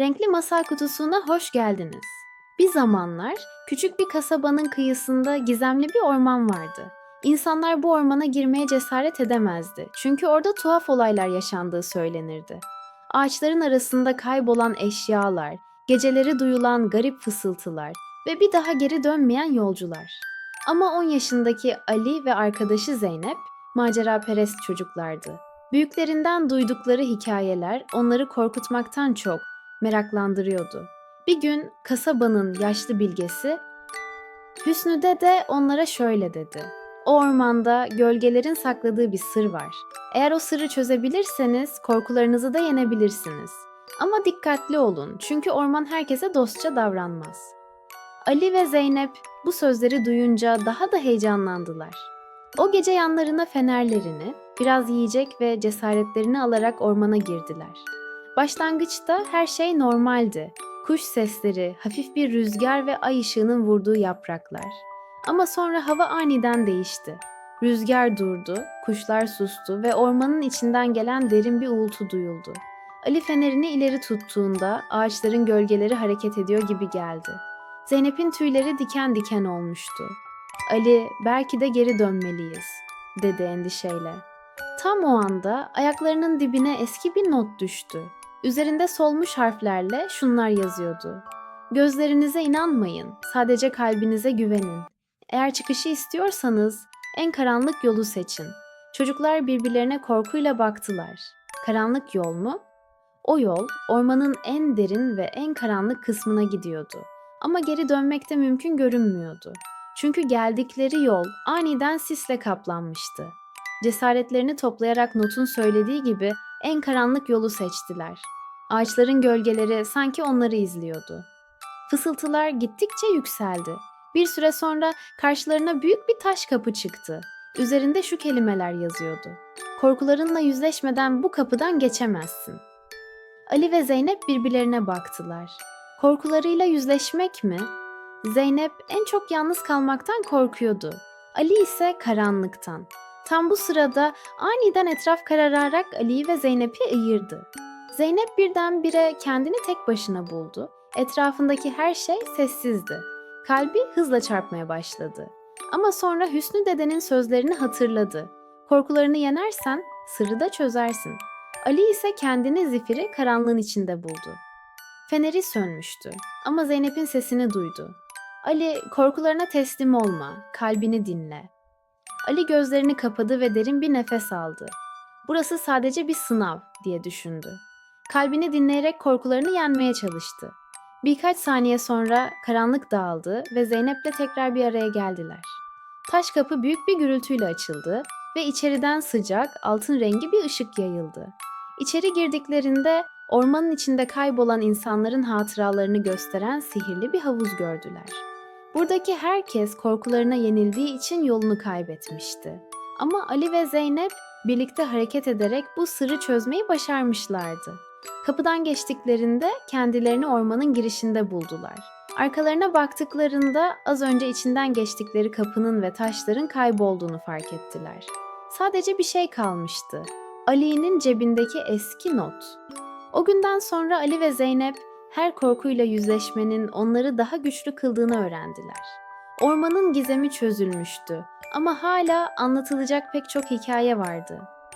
Renkli Masal Kutusu'na hoş geldiniz. Bir zamanlar küçük bir kasabanın kıyısında gizemli bir orman vardı. İnsanlar bu ormana girmeye cesaret edemezdi. Çünkü orada tuhaf olaylar yaşandığı söylenirdi. Ağaçların arasında kaybolan eşyalar, geceleri duyulan garip fısıltılar ve bir daha geri dönmeyen yolcular. Ama 10 yaşındaki Ali ve arkadaşı Zeynep maceraperest çocuklardı. Büyüklerinden duydukları hikayeler onları korkutmaktan çok meraklandırıyordu. Bir gün kasabanın yaşlı bilgesi Hüsnü'de de onlara şöyle dedi. O ormanda gölgelerin sakladığı bir sır var. Eğer o sırrı çözebilirseniz korkularınızı da yenebilirsiniz. Ama dikkatli olun çünkü orman herkese dostça davranmaz. Ali ve Zeynep bu sözleri duyunca daha da heyecanlandılar. O gece yanlarına fenerlerini, biraz yiyecek ve cesaretlerini alarak ormana girdiler. Başlangıçta her şey normaldi. Kuş sesleri, hafif bir rüzgar ve ay ışığının vurduğu yapraklar. Ama sonra hava aniden değişti. Rüzgar durdu, kuşlar sustu ve ormanın içinden gelen derin bir uğultu duyuldu. Ali fenerini ileri tuttuğunda ağaçların gölgeleri hareket ediyor gibi geldi. Zeynep'in tüyleri diken diken olmuştu. Ali, belki de geri dönmeliyiz, dedi endişeyle. Tam o anda ayaklarının dibine eski bir not düştü. Üzerinde solmuş harflerle şunlar yazıyordu. Gözlerinize inanmayın, sadece kalbinize güvenin. Eğer çıkışı istiyorsanız en karanlık yolu seçin. Çocuklar birbirlerine korkuyla baktılar. Karanlık yol mu? O yol ormanın en derin ve en karanlık kısmına gidiyordu. Ama geri dönmek de mümkün görünmüyordu. Çünkü geldikleri yol aniden sisle kaplanmıştı. Cesaretlerini toplayarak Not'un söylediği gibi en karanlık yolu seçtiler. Ağaçların gölgeleri sanki onları izliyordu. Fısıltılar gittikçe yükseldi. Bir süre sonra karşılarına büyük bir taş kapı çıktı. Üzerinde şu kelimeler yazıyordu. Korkularınla yüzleşmeden bu kapıdan geçemezsin. Ali ve Zeynep birbirlerine baktılar. Korkularıyla yüzleşmek mi? Zeynep en çok yalnız kalmaktan korkuyordu. Ali ise karanlıktan. Tam bu sırada aniden etraf karararak Ali'yi ve Zeynep'i ayırdı. Zeynep birdenbire kendini tek başına buldu. Etrafındaki her şey sessizdi. Kalbi hızla çarpmaya başladı. Ama sonra Hüsnü dedenin sözlerini hatırladı. Korkularını yenersen sırrı da çözersin. Ali ise kendini zifiri karanlığın içinde buldu. Feneri sönmüştü ama Zeynep'in sesini duydu. Ali korkularına teslim olma, kalbini dinle. Ali gözlerini kapadı ve derin bir nefes aldı. Burası sadece bir sınav diye düşündü. Kalbini dinleyerek korkularını yenmeye çalıştı. Birkaç saniye sonra karanlık dağıldı ve Zeynep'le tekrar bir araya geldiler. Taş kapı büyük bir gürültüyle açıldı ve içeriden sıcak, altın rengi bir ışık yayıldı. İçeri girdiklerinde ormanın içinde kaybolan insanların hatıralarını gösteren sihirli bir havuz gördüler. Buradaki herkes korkularına yenildiği için yolunu kaybetmişti. Ama Ali ve Zeynep birlikte hareket ederek bu sırrı çözmeyi başarmışlardı. Kapıdan geçtiklerinde kendilerini ormanın girişinde buldular. Arkalarına baktıklarında az önce içinden geçtikleri kapının ve taşların kaybolduğunu fark ettiler. Sadece bir şey kalmıştı. Ali'nin cebindeki eski not. O günden sonra Ali ve Zeynep her korkuyla yüzleşmenin onları daha güçlü kıldığını öğrendiler. Ormanın gizemi çözülmüştü ama hala anlatılacak pek çok hikaye vardı.